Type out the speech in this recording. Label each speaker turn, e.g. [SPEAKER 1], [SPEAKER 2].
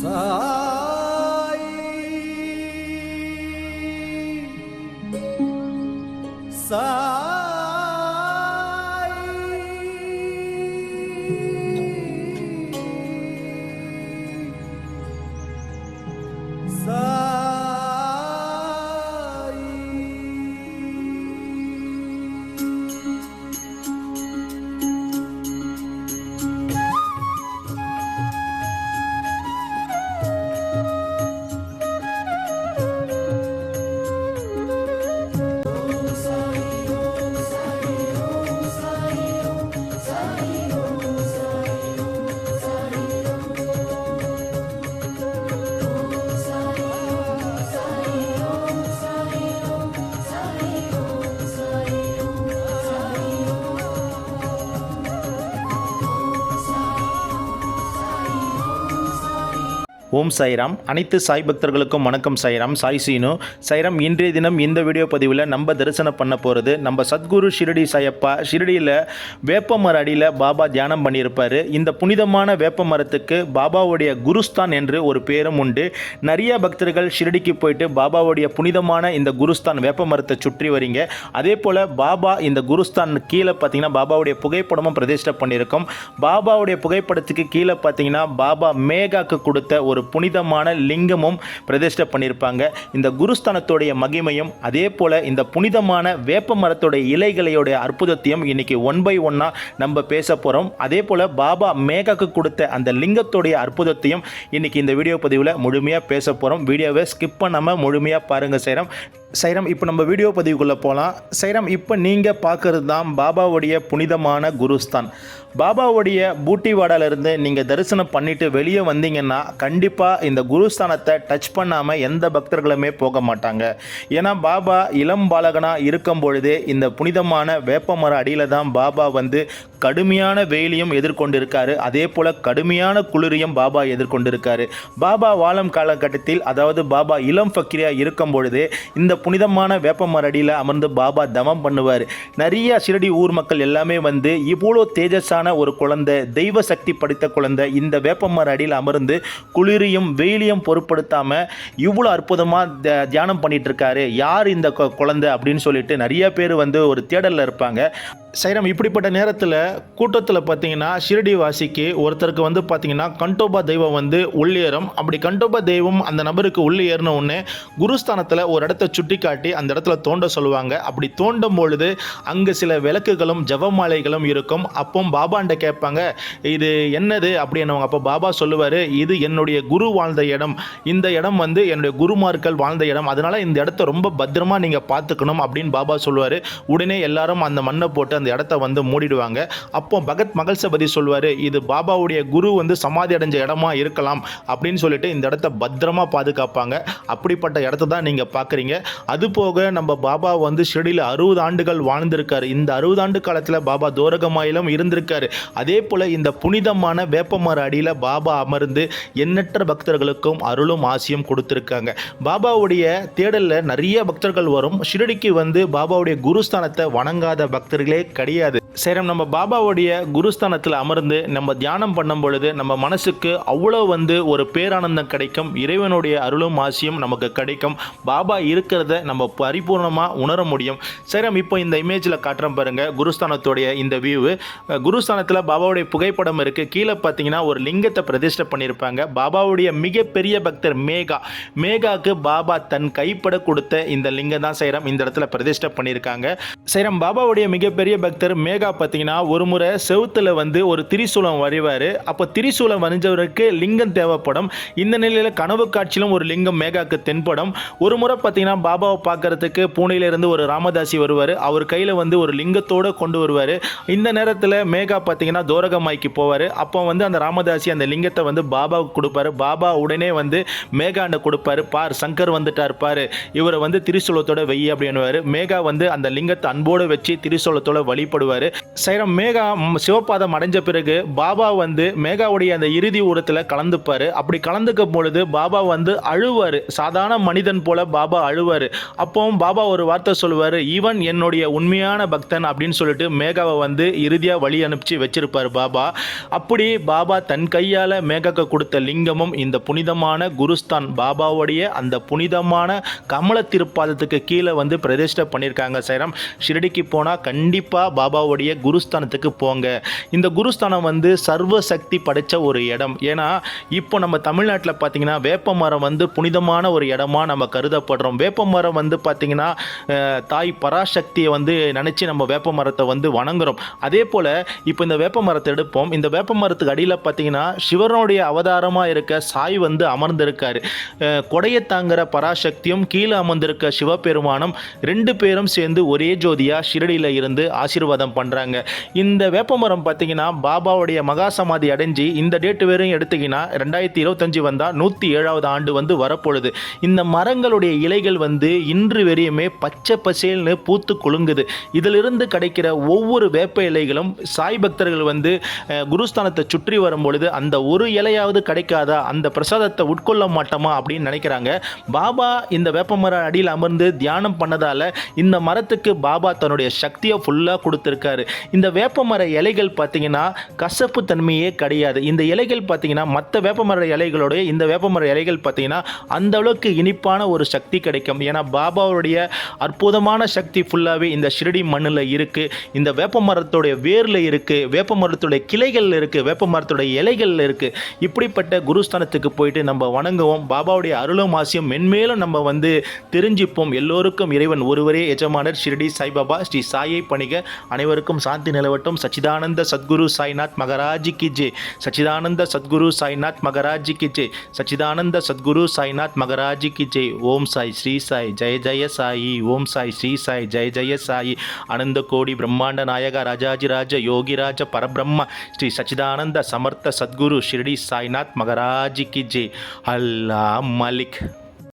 [SPEAKER 1] 三 ஓம் சாய்ராம் அனைத்து சாய் பக்தர்களுக்கும் வணக்கம் சாய்ராம் சாய் சீனு. சைராம் இன்றைய தினம் இந்த வீடியோ பதிவில் நம்ம தரிசனம் பண்ண போகிறது நம்ம சத்குரு ஷிரடி சாயப்பா. ஷிரடியில் வேப்ப மர அடியில் பாபா தியானம் பண்ணியிருப்பார். இந்த புனிதமான வேப்ப மரத்துக்கு பாபாவுடைய குருஸ்தான் என்று ஒரு பேரும் உண்டு. நிறைய பக்தர்கள் ஷிரடிக்கு போயிட்டு பாபாவுடைய புனிதமான இந்த குருஸ்தான் வேப்ப மரத்தை சுற்றி வரீங்க. அதே போல் பாபா இந்த குருஸ்தான் கீழே பார்த்தீங்கன்னா பாபாவுடைய புகைப்படமும் பிரதிஷ்டை பண்ணியிருக்கோம். பாபாவுடைய புகைப்படத்துக்கு கீழே பார்த்தீங்கன்னா பாபா மேகாக்கு கொடுத்த ஒரு புனிதமான லிங்கமும் பிரதிஷ்டை பண்ணியிருப்பாங்க இந்த குருஸ்தானத்துடைய மகிமையும் அதே போல் இந்த புனிதமான வேப்ப மரத்துடைய இலைகளையோட அற்புதத்தையும் இன்னைக்கு ஒன் பை ஒன்னாக நம்ம பேச போகிறோம் அதே போல் பாபா மேகாக்கு கொடுத்த அந்த லிங்கத்துடைய அற்புதத்தையும் இன்னைக்கு இந்த வீடியோ பதிவில் முழுமையாக பேச போகிறோம் வீடியோவை ஸ்கிப் பண்ணாமல் முழுமையாக பாருங்கள் சேரம். சைரம் இப்போ நம்ம வீடியோ பதிவுக்குள்ளே போகலாம் சைரம் இப்போ நீங்கள் பார்க்குறது தான் பாபாவுடைய புனிதமான குருஸ்தான். பாபாவுடைய பூட்டிவாடாலேருந்து நீங்கள் தரிசனம் பண்ணிட்டு வெளியே வந்தீங்கன்னா கண்டிப்பாக இந்த குருஸ்தானத்தை டச் பண்ணாமல் எந்த பக்தர்களுமே போக மாட்டாங்க. ஏன்னா பாபா இளம் பாலகனாக இருக்கும் பொழுதே இந்த புனிதமான வேப்பமர அடியில் தான் பாபா வந்து கடுமையான வெயிலையும் எதிர்கொண்டிருக்காரு. அதே போல் கடுமையான குளிரையும் பாபா எதிர்கொண்டிருக்காரு. பாபா வாழும் காலகட்டத்தில் அதாவது பாபா இளம் ஃபக்கிரியாக இருக்கும் பொழுதே இந்த புனிதமான வேப்பமர அடியில் அமர்ந்து பாபா தவம் பண்ணுவார். நிறைய சிறடி ஊர் மக்கள் எல்லாமே வந்து இவ்வளோ தேஜஸான ஒரு குழந்தை தெய்வ சக்தி படைத்த குழந்தை இந்த வேப்பமர அடியில் அமர்ந்து குளிர் குளிரையும் வெயிலையும் பொருட்படுத்தாமல் இவ்வளோ அற்புதமாக தியானம் பண்ணிகிட்ருக்காரு யார் இந்த குழந்தை அப்படின்னு சொல்லிட்டு நிறைய பேர் வந்து ஒரு தேடலில் இருப்பாங்க. சைரம் இப்படிப்பட்ட நேரத்தில் கூட்டத்தில் பார்த்தீங்கன்னா ஷிரடி வாசிக்கு ஒருத்தருக்கு வந்து பார்த்தீங்கன்னா கண்டோபா தெய்வம் வந்து உள்ளேறும். அப்படி கண்டோபா தெய்வம் அந்த நபருக்கு உள்ளே ஏறின உடனே குருஸ்தானத்தில் ஒரு இடத்த சுட்டி காட்டி அந்த இடத்துல தோண்ட சொல்லுவாங்க. அப்படி தோண்டும் பொழுது அங்கே சில விளக்குகளும் ஜெபமாலைகளும் இருக்கும். அப்போ பாபாண்ட கேட்பாங்க இது என்னது? அப்படின்னுவாங்க. அப்போ பாபா சொல்லுவார் இது என்னுடைய குரு வாழ்ந்த இடம். இந்த இடம் வந்து என்னுடைய குருமார்கள் வாழ்ந்த இடம். அதனால இந்த இடத்த ரொம்ப பத்திரமா நீங்கள் பார்த்துக்கணும். அப்படின்னு பாபா சொல்லுவார். உடனே எல்லாரும் அந்த மண்ணை போட்டு அந்த இடத்த வந்து மூடிடுவாங்க. அப்போ பகத் மகள்சபதி சொல்வார் இது பாபாவுடைய குரு வந்து சமாதி அடைஞ்ச இடமா இருக்கலாம் அப்படின்னு சொல்லிட்டு இந்த இடத்த பத்திரமா பாதுகாப்பாங்க. அப்படிப்பட்ட இடத்த தான் நீங்கள் பார்க்குறீங்க அது போக நம்ம பாபா வந்து ஷெடியில் அறுபது ஆண்டுகள் வாழ்ந்திருக்காரு. இந்த அறுபது ஆண்டு காலத்தில் பாபா தோரகமாயிலும் இருந்திருக்காரு. அதே போல் இந்த புனிதமான வேப்பமர அடியில் பாபா அமர்ந்து எண்ணற்ற பக்தர்களுக்கும் அருளும் ஆசியும் கொடுத்துருக்காங்க. பாபாவுடைய தேடலில் நிறைய பக்தர்கள் வரும். ஷிரடிக்கு வந்து பாபாவுடைய குருஸ்தானத்தை வணங்காத பக்தர்களே கிடையாது. சேரம் நம்ம பாபாவுடைய குருஸ்தானத்தில் அமர்ந்து நம்ம தியானம் பண்ணும் பொழுது நம்ம மனசுக்கு அவ்வளோ வந்து ஒரு பேரானந்தம் கிடைக்கும் இறைவனுடைய அருளும் ஆசியும் நமக்கு கிடைக்கும். பாபா இருக்கிறத நம்ம பரிபூர்ணமாக உணர முடியும். சேரம் இப்போ இந்த இமேஜில் காட்டுறோம் பாருங்கள் குருஸ்தானத்துடைய இந்த வியூவு குருஸ்தானத்தில் பாபாவுடைய புகைப்படம் இருக்குது கீழே பார்த்தீங்கன்னா ஒரு லிங்கத்தை பிரதிஷ்டை பண்ணியிருப்பாங்க. பாபாவுடைய மிகப்பெரிய பக்தர் மேகா. மேகாவுக்கு பாபா தன் கைப்பட கொடுத்த இந்த லிங்கம் தான் சேரம் இந்த இடத்துல பிரதிஷ்டை பண்ணியிருக்காங்க. சேரம் பாபாவுடைய மிகப்பெரிய பக்தர் மேக பார்த்தீங்கன்னா ஒரு முறை செவுத்தில் வந்து ஒரு திரிசூலம் வரைவார். அப்போ திரிசூலம் வரைஞ்சவருக்கு லிங்கம் தேவைப்படும். இந்த நிலையில் கனவு காட்சியிலும் ஒரு லிங்கம் மேகாக்கு தென்படும். ஒரு முறை பார்த்தீங்கன்னா பாபாவை பார்க்கறதுக்கு பூனேலேருந்து ஒரு ராமதாசி வருவார். அவர் கையில் வந்து ஒரு லிங்கத்தோடு கொண்டு வருவார். இந்த நேரத்தில் மேகா பார்த்தீங்கன்னா தோரகமாய்க்கு போவார். அப்போ வந்து அந்த ராமதாசி அந்த லிங்கத்தை வந்து பாபாவுக்கு கொடுப்பாரு. பாபா உடனே வந்து மேகாண்ட கொடுப்பாரு. பார் சங்கர் வந்துட்டார் பார். இவரை வந்து திரிசூலத்தோட வெய்ய அப்படின்னுவார் மேகா வந்து அந்த லிங்கத்தை அன்போடு வச்சு திரிசூலத்தோட வழிபடுவார். சைரம் மேகா சிவபாதம் அடைஞ்ச பிறகு பாபா வந்து மேகாவுடைய அந்த இறுதி ஊரத்தில் கலந்துப்பார். அப்படி கலந்துக்க பொழுது பாபா வந்து அழுவார். சாதாரண மனிதன் போல பாபா அழுவார். அப்போவும் பாபா ஒரு வார்த்தை சொல்லுவார் ஈவன் என்னுடைய உண்மையான பக்தன் அப்படின்னு சொல்லிட்டு மேகாவை வந்து இறுதியாக வழி அனுப்பிச்சு வச்சிருப்பார் பாபா. அப்படி பாபா தன் கையால் மேகாக்கு கொடுத்த லிங்கமும் இந்த புனிதமான குருஸ்தான் பாபாவுடைய அந்த புனிதமான கமல திருப்பாதத்துக்கு கீழே வந்து பிரதிஷ்டை பண்ணியிருக்காங்க சைரம். ஷிரடிக்கு போனால் கண்டிப்பாக பாபாவுடைய குருஸ்தானத்துக்கு போங்க. இந்த குருஸ்தானம் வந்து சர்வ சக்தி படைச்ச ஒரு இடம். ஏன்னா இப்போ நம்ம தமிழ்நாட்டில் பார்த்தீங்கன்னா வேப்ப மரம் வந்து புனிதமான ஒரு இடமா நம்ம கருதப்படுறோம். வேப்ப மரம் வந்து பார்த்தீங்கன்னா தாய் பராசக்தியை வந்து நினச்சி நம்ம வேப்ப மரத்தை வந்து வணங்குறோம். அதே போல் இப்போ இந்த வேப்ப மரத்தை எடுப்போம். இந்த வேப்ப மரத்துக்கு அடியில் பார்த்தீங்கன்னா சிவனுடைய அவதாரமாக இருக்க சாய் வந்து அமர்ந்திருக்காரு. கொடையை தாங்குற பராசக்தியும் கீழே அமர்ந்திருக்க சிவபெருமானும் ரெண்டு பேரும் சேர்ந்து ஒரே ஜோதியாக ஷிரடியில் இருந்து ஆசீர்வாதம் பண்ணுறாங்க இந்த வேப்பமரம் பார்த்தீங்கன்னா பாபாவுடைய மகா சமாதி அடைஞ்சு இந்த டேட்டு வேறும் எடுத்தீங்கன்னா ரெண்டாயிரத்தி இருபத்தஞ்சு வந்தால் நூற்றி ஏழாவது ஆண்டு வந்து வரப்பொழுது. இந்த மரங்களுடைய இலைகள் வந்து இன்று வரையுமே பச்சை பசேல்னு பூத்து குலுங்குது. இதிலிருந்து கிடைக்கிற ஒவ்வொரு வேப்ப இலைகளும் சாய் பக்தர்கள் வந்து குருஸ்தானத்தை சுற்றி வரும் பொழுது அந்த ஒரு இலையாவது கிடைக்காதா அந்த பிரசாதத்தை உட்கொள்ள மாட்டோமா அப்படின்னு நினைக்கிறாங்க. பாபா இந்த வேப்பமர அடியில் அமர்ந்து தியானம் பண்ணதால் இந்த மரத்துக்கு பாபா தன்னுடைய சக்தியை ஃபுல்லாக கொடுத்துருக்காரு. இந்த வேப்பமர இலைகள் பார்த்தீங்கன்னா கசப்பு தன்மையே கிடையாது. இந்த இலைகள் பார்த்தீங்கன்னா மற்ற வேப்பமர இலைகளுடைய இந்த வேப்பமர இலைகள் பார்த்தீங்கன்னா அந்த அளவுக்கு இனிப்பான ஒரு சக்தி கிடைக்கும். ஏன்னா பாபாவுடைய அற்புதமான சக்தி ஃபுல்லாகவே இந்த ஷிரடி மண்ணில் இருக்குது இந்த வேப்ப மரத்துடைய வேரில் இருக்குது வேப்ப மரத்துடைய கிளைகளில் இருக்குது வேப்ப மரத்துடைய இலைகளில் இருக்குது இப்படிப்பட்ட குருஸ்தானத்துக்கு போயிட்டு நம்ம வணங்குவோம். பாபாவுடைய அருளும் ஆசியம் மென்மேலும் நம்ம வந்து தெரிஞ்சுப்போம். எல்லோருக்கும் இறைவன் ஒருவரே எஜமானர் ஷிரடி சாய்பாபா ஸ்ரீ சாயை பணிக. அனைவருக்கும் சாந்தி நிலவட்டும். சச்சிதானந்த சத்குரு சாய்நாத் மகராஜி கி ஜே. சச்சிதானந்த சத்குரு சாய்நாத் மகராஜி கி ஜே. சச்சிதானந்த சத்குரு சாய்நாத் மகராஜி கி ஜே. ஓம் சாய் ஸ்ரீ சாய். ஜெய ஜெய சாயி. ஓம் சாய் ஸ்ரீ சாய். ஜெய ஜெய சாயி. அனந்த கோடி பிரம்மாண்ட நாயக ராஜாஜிராஜ யோகிராஜ பரபிரம்ம. ஸ்ரீ சச்சிதானந்த சமர்த்த சத்குரு ஷிர்டி சாய்நாத் மகராஜி கி ஜே. அல்லா மலிக்.